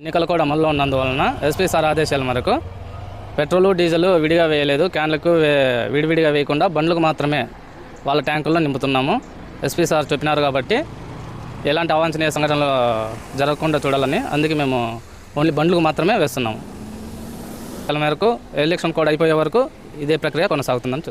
ఎన్నికలు కూడా అమల్లో ఉన్నందువలన ఎస్పీ సార్ ఆదేశాల మేరకు పెట్రోలు డీజిల్ విడిగా వేయలేదు. క్యాన్లకు విడివిడిగా వేయకుండా బండ్లకు మాత్రమే వాళ్ళ ట్యాంకుల్లో నింపుతున్నాము. ఎస్పీ సార్ చెప్పినారు కాబట్టి ఎలాంటి అవాంఛనీయ సంఘటనలు జరగకుండా చూడాలని అందుకే మేము ఓన్లీ బండ్లకు మాత్రమే వేస్తున్నాము. మేరకు ఎలక్షన్ కోడ్ అయిపోయే వరకు ఇదే ప్రక్రియ కొనసాగుతుందని